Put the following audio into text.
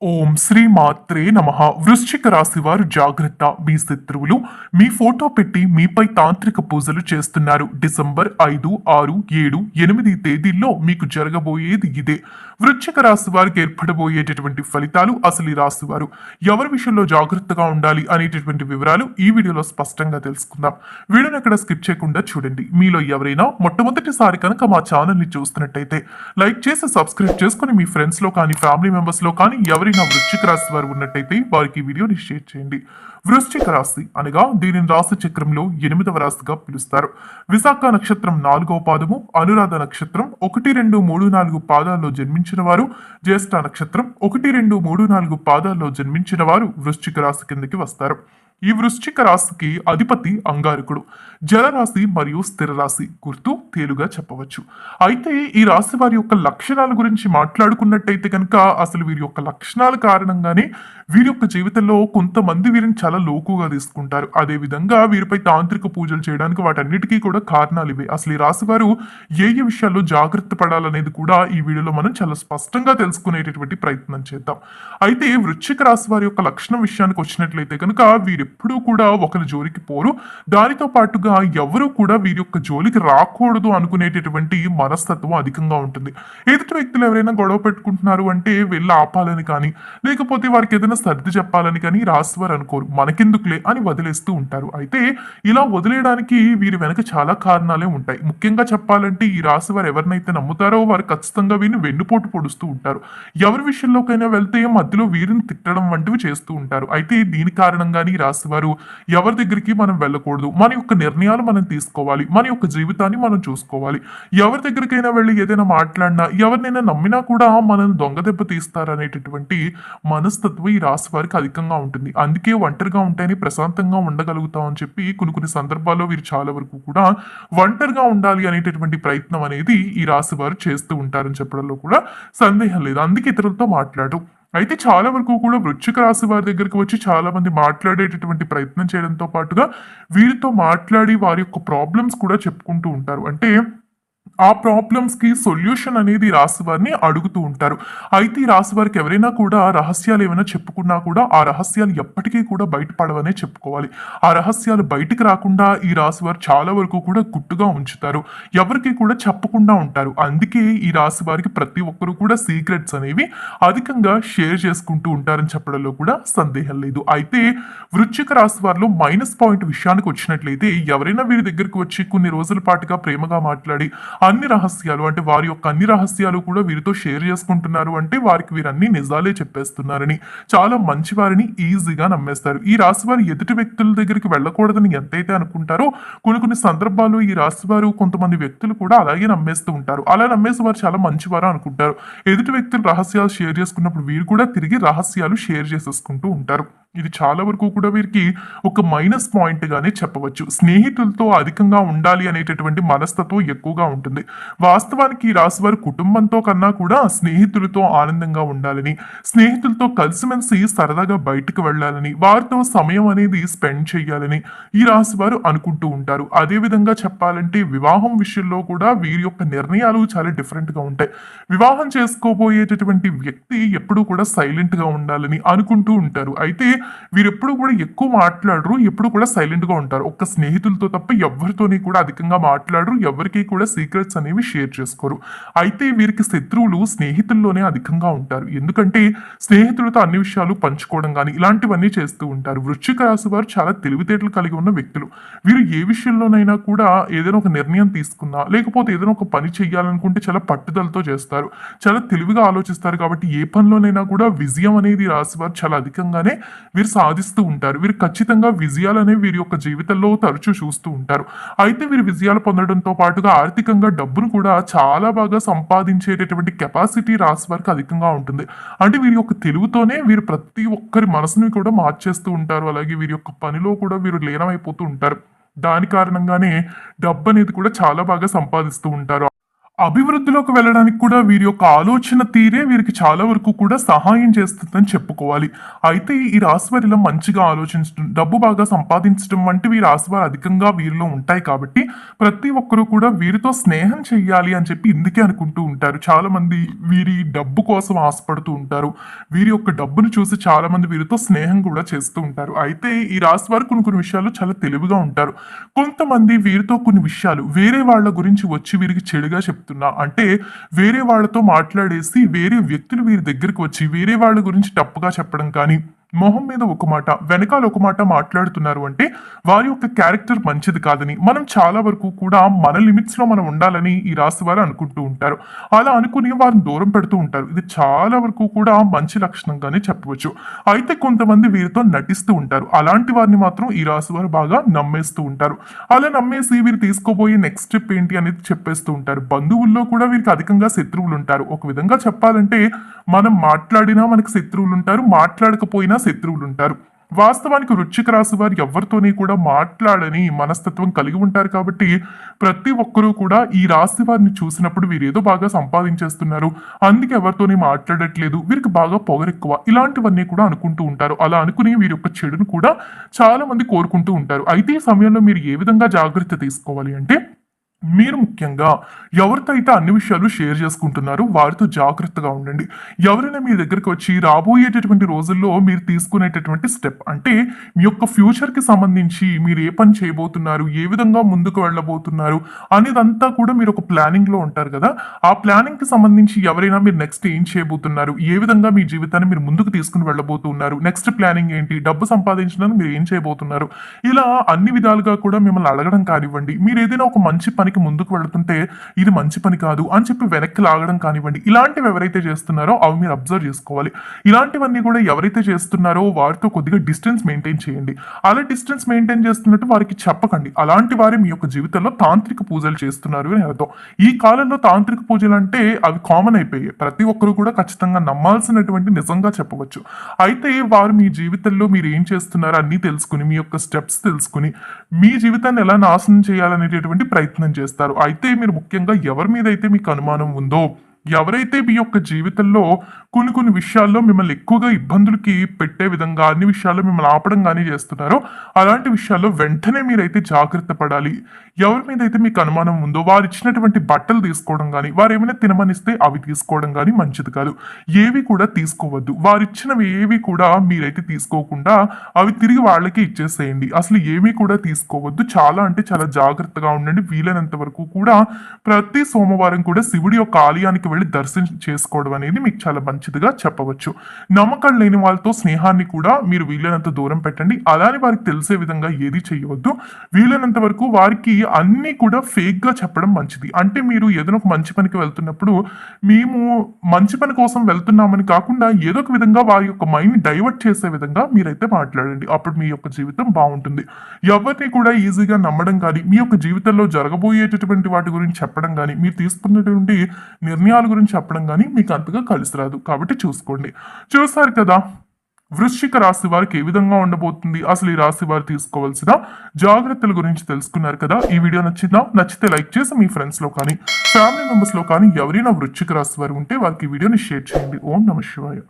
ఓం శ్రీ మాత్రే నమ. వృశ్చిక రాశి వారు జాగ్రత్త మీ శత్రువులు మీ ఫోటో పెట్టి మీపై తాంత్రిక పూజలు చేస్తున్నారు. డిసెంబర్ ఐదు ఆరు ఏడు ఎనిమిది తేదీల్లో మీకు జరగబోయేది ఇదే. వృశ్చిక రాశి వారికి ఏర్పడబోయేటటువంటి ఫలితాలు అసలు ఈ రాశి వారు ఎవరి విషయంలో జాగ్రత్తగా ఉండాలి అనేటటువంటి వివరాలు ఈ వీడియోలో స్పష్టంగా తెలుసుకుందాం. వీడియోని అక్కడ స్కిప్ చేయకుండా చూడండి. మీలో ఎవరైనా మొట్టమొదటిసారి కనుక మా ఛానల్ని చూస్తున్నట్టయితే లైక్ చేసి సబ్స్క్రైబ్ చేసుకుని మీ ఫ్రెండ్స్లో కానీ ఫ్యామిలీ మెంబర్స్లో కానీ ఎవరైనా వృశ్చిక రాశి వారు ఉన్నట్టయితే వారికి ఈ వీడియోని షేర్ చేయండి. వృశ్చిక రాశి అనగా దీనిని రాశి చక్రంలో ఎనిమిదవ రాశిగా పిలుస్తారు. విశాఖ నక్షత్రం నాలుగవ పాదము అనురాధ నక్షత్రం ఒకటి రెండు మూడు నాలుగు పాదాల్లో జన్మించిన వారు జ్యేష్ఠ నక్షత్రం ఒకటి రెండు మూడు నాలుగు పాదాల్లో జన్మించిన వారు వృశ్చిక రాశి కిందకి వస్తారు. ఈ వృశ్చిక రాశికి అధిపతి అంగారకుడు. జలరాశి మరియు స్థిర రాశి గుర్తు తేలుగా చెప్పవచ్చు. అయితే ఈ రాశి వారి యొక్క లక్షణాల గురించి మాట్లాడుకున్నట్టయితే కనుక అసలు వీరి యొక్క లక్షణాల కారణంగానే వీరి యొక్క జీవితంలో కొంతమంది వీరిని చాలా లోకుగా తీసుకుంటారు. అదే విధంగా వీరిపై తాంత్రిక పూజలు చేయడానికి వాటన్నిటికీ కూడా కారణాలు ఇవే. అసలు ఈ రాశి వారు ఏ ఏ విషయాల్లో జాగ్రత్త పడాలనేది కూడా ఈ వీడియోలో మనం చాలా స్పష్టంగా తెలుసుకునేటటువంటి ప్రయత్నం చేద్దాం. అయితే వృశ్చిక రాశి వారి యొక్క లక్షణం విషయానికి వచ్చినట్లయితే కనుక వీరి ఎప్పుడూ కూడా ఒకరి జోలికి పోరు. దానితో పాటుగా ఎవరు కూడా వీరి యొక్క జోలికి రాకూడదు అనుకునేటటువంటి మనస్తత్వం అధికంగా ఉంటుంది. ఎదుటి వ్యక్తులు ఎవరైనా గొడవ పెట్టుకుంటున్నారు అంటే వెళ్ళి ఆపాలని కానీ లేకపోతే వారికి ఏదైనా సర్ది చెప్పాలని కానీ రాసివారు అనుకోరు. మనకెందుకులే అని వదిలేస్తూ ఉంటారు. అయితే ఇలా వదిలేయడానికి వీరి వెనక చాలా కారణాలే ఉంటాయి. ముఖ్యంగా చెప్పాలంటే ఈ రాశి వారు ఎవరినైతే నమ్ముతారో వారు ఖచ్చితంగా వీరిని వెన్నుపోటు పొడుస్తూ ఉంటారు. ఎవరి విషయంలోకైనా వెళ్తే మధ్యలో వీరిని తిట్టడం వంటివి చేస్తూ ఉంటారు. అయితే దీని కారణంగానే ఈ రాశి వారు ఎవరి దగ్గరికి మనం వెళ్ళకూడదు. మన యొక్క నిర్ణయాలు మనం తీసుకోవాలి. మన యొక్క జీవితాన్ని మనం చూసుకోవాలి. ఎవరి దగ్గరికైనా వెళ్ళి ఏదైనా మాట్లాడినా ఎవరినైనా నమ్మినా కూడా మనం దొంగ దెబ్బ తీస్తారనేటటువంటి మనస్తత్వం ఈ రాశి వారికి అధికంగా ఉంటుంది. అందుకే ఒంటరిగా ఉంటేనే ప్రశాంతంగా ఉండగలుగుతాం అని చెప్పి కొన్ని కొన్ని సందర్భాల్లో వీరు చాలా వరకు కూడా ఒంటరిగా ఉండాలి అనేటటువంటి ప్రయత్నం అనేది ఈ రాశి వారు చేస్తూ ఉంటారని చెప్పడంలో కూడా సందేహం లేదు. అందుకే ఇతరులతో మాట్లాడు అయితే చాలా వరకు కూడా వృశ్చిక రాశి వారి దగ్గరికి వచ్చి చాలా మంది మాట్లాడేటటువంటి ప్రయత్నం చేయడంతో పాటుగా వీరితో మాట్లాడి వారి యొక్క ప్రాబ్లమ్స్ కూడా చెప్పుకుంటూ ఉంటారు. అంటే ఆ ప్రాబ్లమ్స్కి సొల్యూషన్ అనేది ఈ రాశి వారిని అడుగుతూ ఉంటారు. అయితే ఈ రాశి వారికి ఎవరైనా కూడా రహస్యాలు ఏమైనా చెప్పుకున్నా కూడా ఆ రహస్యాలు ఎప్పటికీ కూడా బయటపడవనే చెప్పుకోవాలి. ఆ రహస్యాలు బయటికి రాకుండా ఈ రాశి వారు చాలా వరకు కూడా గుట్టుగా ఉంచుతారు. ఎవరికి కూడా చెప్పకుండా ఉంటారు. అందుకే ఈ రాశి వారికి ప్రతి ఒక్కరు కూడా సీక్రెట్స్ అనేవి అధికంగా షేర్ చేసుకుంటూ ఉంటారని చెప్పడంలో కూడా సందేహం లేదు. అయితే వృశ్చిక రాశి వారిలో మైనస్ పాయింట్ విషయానికి వచ్చినట్లయితే ఎవరైనా వీరి దగ్గరికి వచ్చి కొన్ని రోజుల పాటుగా ప్రేమగా మాట్లాడి అన్ని రహస్యాలు అంటే వారి యొక్క అన్ని రహస్యాలు కూడా వీరితో షేర్ చేసుకుంటున్నారు అంటే వారికి వీరన్ని నిజాలే చెప్పేస్తున్నారని చాలా మంచి వారిని ఈజీగా నమ్మేస్తారు. ఈ రాశి వారు ఎదుటి వ్యక్తుల దగ్గరికి వెళ్ళకూడదని ఎంతైతే అనుకుంటారో కొన్ని కొన్ని సందర్భాల్లో ఈ రాశి వారు కొంతమంది వ్యక్తులు కూడా అలాగే నమ్మేస్తూ ఉంటారు. అలా నమ్మేసి వారు చాలా మంచివారు అనుకుంటారు. ఎదుటి వ్యక్తులు రహస్యాలు షేర్ చేసుకున్నప్పుడు వీరు కూడా తిరిగి రహస్యాలు షేర్ చేసేసుకుంటూ ఉంటారు. ఇది చాలా వరకు కూడా వీరికి ఒక మైనస్ పాయింట్గానే చెప్పవచ్చు. స్నేహితులతో అధికంగా ఉండాలి అనేటటువంటి మనస్తత్వం ఎక్కువగా ఉంటుంది. వాస్తవానికి ఈ రాశి కుటుంబంతో కన్నా కూడా స్నేహితులతో ఆనందంగా ఉండాలని స్నేహితులతో కలిసిమెలిసి సరదాగా బయటకు వెళ్ళాలని వారితో సమయం అనేది స్పెండ్ చేయాలని ఈ రాశి వారు అనుకుంటూ ఉంటారు. అదేవిధంగా చెప్పాలంటే వివాహం విషయంలో కూడా వీరి యొక్క నిర్ణయాలు చాలా డిఫరెంట్గా ఉంటాయి. వివాహం చేసుకోబోయేటటువంటి వ్యక్తి ఎప్పుడూ కూడా సైలెంట్గా ఉండాలని అనుకుంటూ ఉంటారు. అయితే వీరు ఎప్పుడు కూడా ఎక్కువ మాట్లాడరు ఎప్పుడు కూడా సైలెంట్గా ఉంటారు. ఒక్క స్నేహితులతో తప్ప ఎవరితోని కూడా అధికంగా మాట్లాడరు ఎవరికి కూడా సీక్రెట్స్ అనేవి షేర్ చేసుకోరు. అయితే వీరికి శత్రువులు స్నేహితుల్లోనే అధికంగా ఉంటారు. ఎందుకంటే స్నేహితులతో అన్ని విషయాలు పంచుకోవడం కానీ ఇలాంటివన్నీ చేస్తూ ఉంటారు. వృశ్చిక రాశి వారు చాలా తెలివితేటలు కలిగి ఉన్న వ్యక్తులు. వీరు ఏ విషయంలోనైనా కూడా ఏదైనా ఒక నిర్ణయం తీసుకున్నా లేకపోతే ఏదైనా ఒక పని చేయాలనుకుంటే చాలా పట్టుదలతో చేస్తారు. చాలా తెలివిగా ఆలోచిస్తారు కాబట్టి ఏ పనిలోనైనా కూడా విజయం అనేది రాశి వారు చాలా అధికంగానే వీరు సాధిస్తూ ఉంటారు. వీరు ఖచ్చితంగా విజయాలు అనేవి వీరి యొక్క జీవితంలో తరచూ చూస్తూ ఉంటారు. అయితే వీరు విజయాలు పొందడంతో పాటుగా ఆర్థికంగా డబ్బును కూడా చాలా బాగా సంపాదించేటటువంటి కెపాసిటీ రాశి వారికి అధికంగా ఉంటుంది. అంటే వీరి యొక్క తెలుగుతోనే వీరు ప్రతి ఒక్కరి మనసుని కూడా మార్చేస్తూ ఉంటారు. అలాగే వీరి యొక్క పనిలో కూడా వీరు లీనమైపోతూ ఉంటారు. దాని కారణంగానే డబ్బు అనేది కూడా చాలా బాగా సంపాదిస్తూ ఉంటారు. అభివృద్ధిలోకి వెళ్ళడానికి కూడా వీరి యొక్క ఆలోచన తీరే వీరికి చాలా వరకు కూడా సహాయం చేస్తుందని చెప్పుకోవాలి. అయితే ఈ రాశివారిలో మంచిగా ఆలోచించడం డబ్బు బాగా సంపాదించడం వంటివి ఈ అధికంగా వీరిలో ఉంటాయి కాబట్టి ప్రతి ఒక్కరూ కూడా వీరితో స్నేహం చెయ్యాలి అని చెప్పి ఇందుకే అనుకుంటూ ఉంటారు. చాలా మంది వీరి డబ్బు కోసం ఆశపడుతూ ఉంటారు. వీరి యొక్క డబ్బును చూసి చాలా మంది వీరితో స్నేహం కూడా చేస్తూ ఉంటారు. అయితే ఈ రాశి వారు కొన్ని కొన్ని విషయాల్లో చాలా తెలివిగా ఉంటారు. కొంతమంది వీరితో కొన్ని విషయాలు వేరే వాళ్ళ గురించి వచ్చి వీరికి చెడుగా చెప్తున్నా. అంటే వేరే వాళ్ళతో మాట్లాడేసి వేరే వ్యక్తులు వీరి దగ్గరికి వచ్చి వేరే వాళ్ళ గురించి తప్పుగా చెప్పడం కానీ మొహం మీద ఒక మాట వెనకాల ఒక మాట మాట్లాడుతున్నారు అంటే వారి యొక్క క్యారెక్టర్ మంచిది కాదని మనం చాలా వరకు కూడా మన లిమిట్స్లో మనం ఉండాలని ఈ రాశి వారు అనుకుంటూ ఉంటారు. అలా అనుకుని వారిని దూరం పెడుతూ ఉంటారు. ఇది చాలా వరకు కూడా మంచి లక్షణంగానే చెప్పవచ్చు. అయితే కొంతమంది వీరితో నటిస్తూ ఉంటారు. అలాంటి వారిని మాత్రం ఈ రాశి వారు బాగా నమ్మేస్తూ ఉంటారు. అలా నమ్మేసి వీరు తీసుకోబోయే నెక్స్ట్ స్టెప్ ఏంటి అనేది చెప్పేస్తూ ఉంటారు. బంధువుల్లో కూడా వీరికి అధికంగా శత్రువులు ఉంటారు. ఒక విధంగా చెప్పాలంటే మనం మాట్లాడినా మనకు శత్రువులు ఉంటారు మాట్లాడకపోయినా శత్రువులు ఉంటారు వాస్తవానికి వృచ్చిక రాశి వారు ఎవరితోనే కూడా మాట్లాడని మనస్తత్వం కలిగి ఉంటారు కాబట్టి ప్రతి ఒక్కరూ కూడా ఈ రాశి వారిని చూసినప్పుడు వీరు ఏదో బాగా సంపాదించేస్తున్నారు. అందుకే ఎవరితోనే మాట్లాడట్లేదు. వీరికి బాగా పొగరెక్కువ. ఇలాంటివన్నీ కూడా అనుకుంటూ ఉంటారు. అలా అనుకుని వీరి యొక్క చెడును కూడా చాలా మంది కోరుకుంటూ ఉంటారు. అయితే ఈ సమయంలో మీరు ఏ విధంగా జాగ్రత్త తీసుకోవాలి అంటే మీరు ముఖ్యంగా ఎవరితో అయితే అన్ని విషయాలు షేర్ చేసుకుంటున్నారో వారితో జాగ్రత్తగా ఉండండి. ఎవరైనా మీ దగ్గరికి వచ్చి రాబోయేటటువంటి రోజుల్లో మీరు తీసుకునేటటువంటి స్టెప్ అంటే మీ యొక్క ఫ్యూచర్కి సంబంధించి మీరు ఏ పని చేయబోతున్నారు ఏ విధంగా ముందుకు వెళ్ళబోతున్నారు అనేదంతా కూడా మీరు ఒక ప్లానింగ్లో ఉంటారు కదా. ఆ ప్లానింగ్కి సంబంధించి ఎవరైనా మీరు నెక్స్ట్ ఏం చేయబోతున్నారు ఏ విధంగా మీ జీవితాన్ని మీరు ముందుకు తీసుకుని వెళ్ళబోతున్నారు నెక్స్ట్ ప్లానింగ్ ఏంటి డబ్బు సంపాదించడానికి మీరు ఏం చేయబోతున్నారు ఇలా అన్ని విధాలుగా కూడా మిమ్మల్ని అడగడం కానివ్వండి. మీరు ఏదైనా ఒక మంచి పని పనికి ముందుకు వెళుతుంటే ఇది మంచి పని కాదు అని చెప్పి వెనక్కి లాగడం కానివ్వండి. ఇలాంటివి ఎవరైతే చేస్తున్నారో అవి మీరు అబ్జర్వ్ చేసుకోవాలి. ఇలాంటివన్నీ కూడా ఎవరైతే చేస్తున్నారో వారితో కొద్దిగా డిస్టెన్స్ మెయింటైన్ చేయండి. అలా డిస్టెన్స్ మెయింటైన్ చేస్తున్నట్టు వారికి చెప్పకండి. అలాంటి వారే మీ యొక్క జీవితంలో తాంత్రిక పూజలు చేస్తున్నారు అని అర్థం. ఈ కాలంలో తాంత్రిక పూజలు అంటే అవి కామన్ అయిపోయాయి. ప్రతి ఒక్కరు కూడా ఖచ్చితంగా నమ్మాల్సినటువంటి నిజంగా చెప్పవచ్చు. అయితే వారు మీ జీవితంలో మీరు ఏం చేస్తున్నారో అన్నీ తెలుసుకుని మీ యొక్క స్టెప్స్ తెలుసుకుని మీ జీవితాన్ని ఎలా నాశనం చేయాలనేటటువంటి ప్రయత్నం చేస్తారు. అయితే మీరు ముఖ్యంగా ఎవరి మీద అయితే మీకు అనుమానం ఉందో ఎవరైతే మీ యొక్క జీవితంలో కొన్ని కొన్ని విషయాల్లో మిమ్మల్ని ఎక్కువగా ఇబ్బందులకి పెట్టే విధంగా అన్ని విషయాల్లో మిమ్మల్ని ఆపడం కానీ చేస్తున్నారో. అలాంటి విషయాల్లో వెంటనే మీరైతే జాగ్రత్త పడాలి. ఎవరి మీద అయితే మీకు అనుమానం ఉందో వారు ఇచ్చినటువంటి బట్టలు తీసుకోవడం కానీ వారు ఏమైనా తినమనిస్తే అవి తీసుకోవడం కానీ మంచిది కాదు. ఏవి కూడా తీసుకోవద్దు. వారు ఇచ్చినవి ఏవి కూడా మీరైతే తీసుకోకుండా అవి తిరిగి వాళ్ళకి ఇచ్చేసేయండి. అసలు ఏమీ కూడా తీసుకోవద్దు. చాలా అంటే చాలా జాగ్రత్తగా ఉండండి. వీలైనంత వరకు కూడా ప్రతి సోమవారం కూడా శివుడి యొక్క ఆలయానికి వెళ్ళి దర్శనం చేసుకోవడం అనేది మీకు చాలా మంచిదిగా చెప్పవచ్చు. నమ్మకం లేని వాళ్ళతో స్నేహాన్ని కూడా మీరు వీలైనంత దూరం పెట్టండి. అలానే వారికి తెలిసే విధంగా ఏది చేయవద్దు వీలైనంత వరకు వారికి అన్నీ కూడా ఫేక్గా చెప్పడం మంచిది. అంటే మీరు ఏదైనా ఒక మంచి పనికి వెళ్తున్నప్పుడు మేము మంచి పని కోసం వెళ్తున్నామని కాకుండా ఏదో ఒక విధంగా వారి యొక్క మైండ్ డైవర్ట్ చేసే విధంగా మీరైతే మాట్లాడండి. అప్పుడు మీ యొక్క జీవితం బాగుంటుంది. ఎవరిని కూడా ఈజీగా నమ్మడం కానీ మీ యొక్క జీవితంలో జరగబోయేటటువంటి వాటి గురించి చెప్పడం కానీ మీరు తీసుకున్నటువంటి నిర్ణయాల గురించి చెప్పడం కానీ మీకు అంతగా కలిసి రాదు. కాబట్టి చూసుకోండి. చూస్తారు కదా వృశ్చిక రాశి వారికి ఏ విధంగా ఉండబోతుంది? అసలు ఈ రాశి వారు తీసుకోవాల్సిన జాగ్రత్తల గురించి తెలుసుకున్నారు కదా. ఈ వీడియో నచ్చిందా? నచ్చితే లైక్ చేసి మీ ఫ్రెండ్స్లో కానీ ఫ్యామిలీ మెంబర్స్లో కానీ ఎవరైనా వృశ్చిక రాశి వారు ఉంటే వారికి ఈ వీడియోని షేర్ చేయండి. ఓం నమ శివాయ.